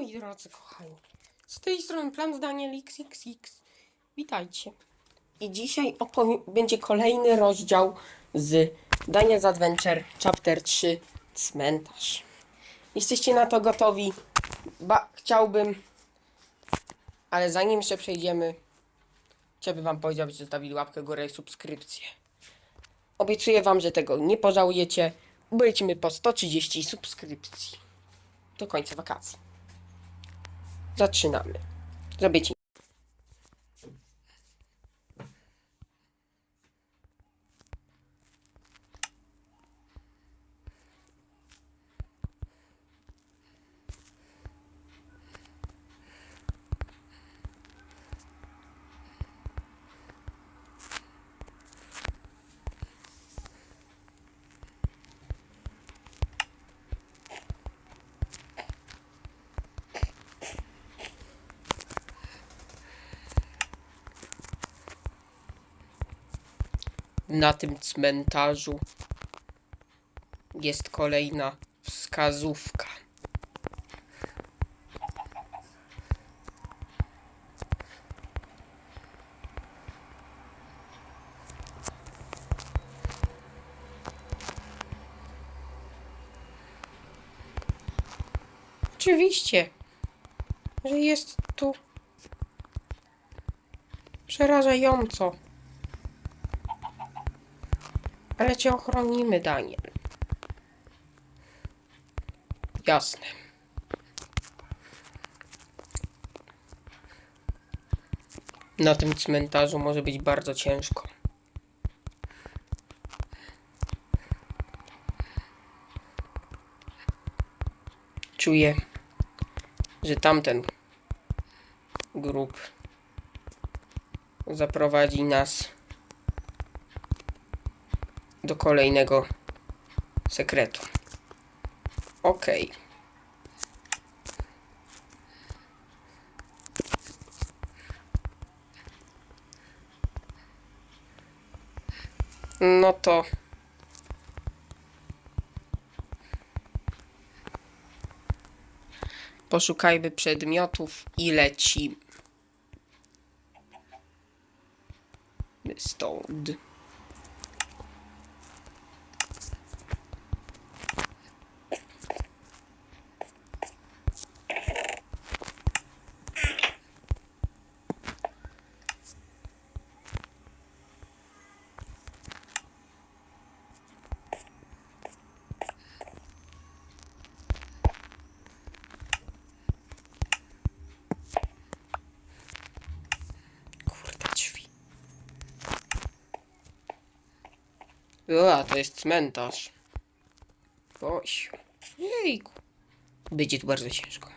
moi drodzy kochani. Z tej strony Plan Daniel XXX. Witajcie. I dzisiaj będzie kolejny rozdział z Daniel's Adventure Chapter 3 Cmentarz. Jesteście na to gotowi? Ba chciałbym, ale zanim jeszcze przejdziemy, chciałbym wam powiedzieć, abyście zostawili łapkę górę i subskrypcję. Obiecuję wam, że tego nie pożałujecie. Byliśmy po 130 subskrypcji do końca wakacji. Zaczynamy. Zrobię ci. Na tym cmentarzu jest kolejna wskazówka. Oczywiście, że jest tu przerażająco. Ale cię ochronimy, Daniel. Jasne. Na tym cmentarzu może być bardzo ciężko. Czuję, że tamten grób zaprowadzi nas do kolejnego sekretu. Okej. No to. Poszukajmy przedmiotów i lecimy. Stąd. A, to jest cmentarz. Osiu. Jejku. Będzie tu bardzo ciężko.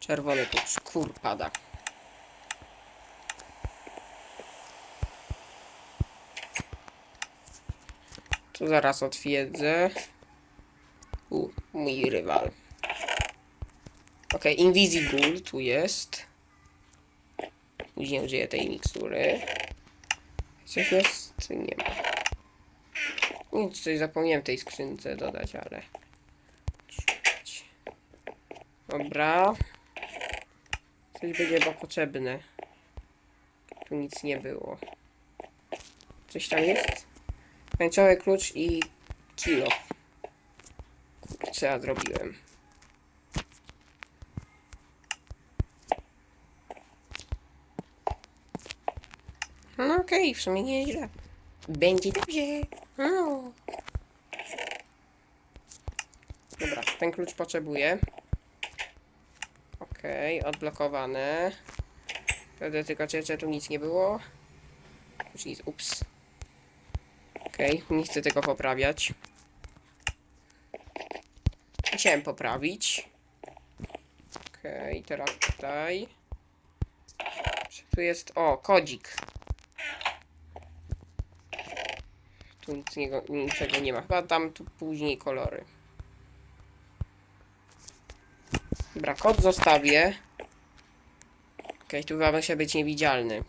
Czerwony tu skór pada. Tu zaraz otwierdzę. U, mój rywal. Okej, Invisible tu jest. Później użyję tej mikstury. Coś jest? Nie ma. Nic, coś zapomniałem tej skrzynce dodać, ale... Dobra. Coś będzie chyba potrzebne. Tu nic nie było. Coś tam jest? Końcowy klucz i kilo. Co ja zrobiłem? No okej, w sumie nieźle. Będzie dobrze. No. Dobra, ten klucz potrzebuję. Okej, odblokowane. Wtedy tylko czy tu nic nie było. Już nic, ups. Okej, nie chcę tego poprawiać. Chciałem poprawić. Okej, teraz tutaj. Tu jest, o, kodzik. Tu nic niczego nie ma. Chyba tam tu później kolory. Dobra, kod zostawię. Okej, tu chyba się być niewidzialny.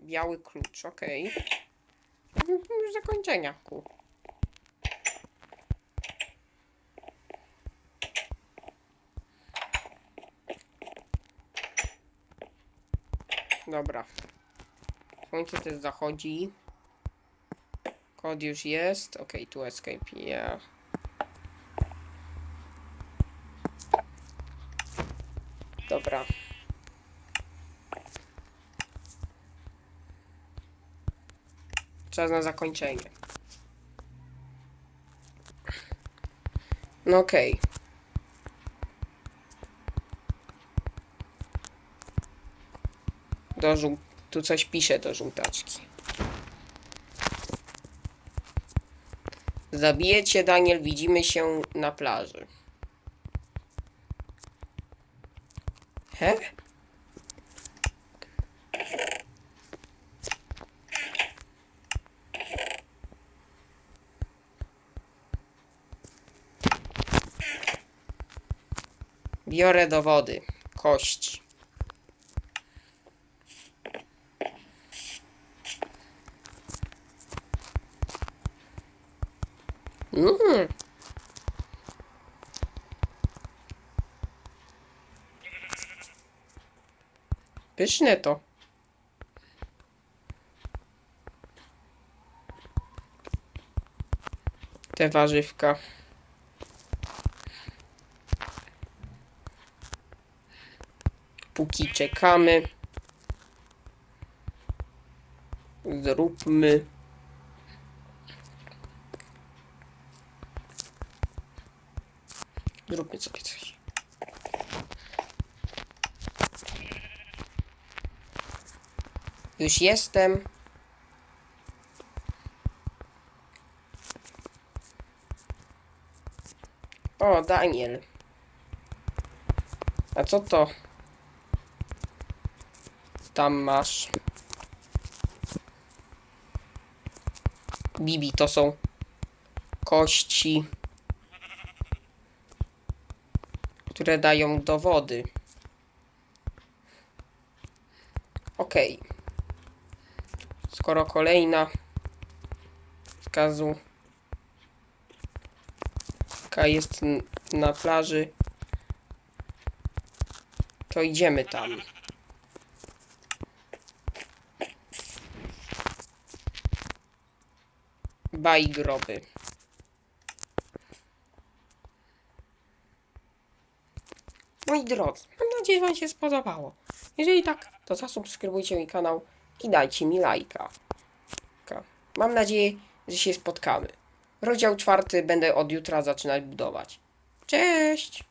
Biały klucz, okej. Już zakończenia. Dobra. Słońce też zachodzi. Kod już jest. Okej, tu escape, yeah. Dobra. Czas na zakończenie. No okej. Do żół... Tu coś pisze do żółtaczki. Zabijecie, Daniel, widzimy się na plaży. He? Biorę do wody. Pyszne to. Te warzywka. Póki czekamy. Zróbmy. Zróbmy sobie coś. Już jestem. O, Daniel. A co to? Tam masz. Bibi, to są kości, które dają dowody. Okej. Skoro kolejna wskazu jest na plaży, to idziemy tam. Baj groby. Moi drodzy, mam nadzieję, że Wam się spodobało. Jeżeli tak, to zasubskrybujcie mój kanał i dajcie mi lajka. Ka. Mam nadzieję, że się spotkamy. Rozdział czwarty będę od jutra zaczynać budować. Cześć!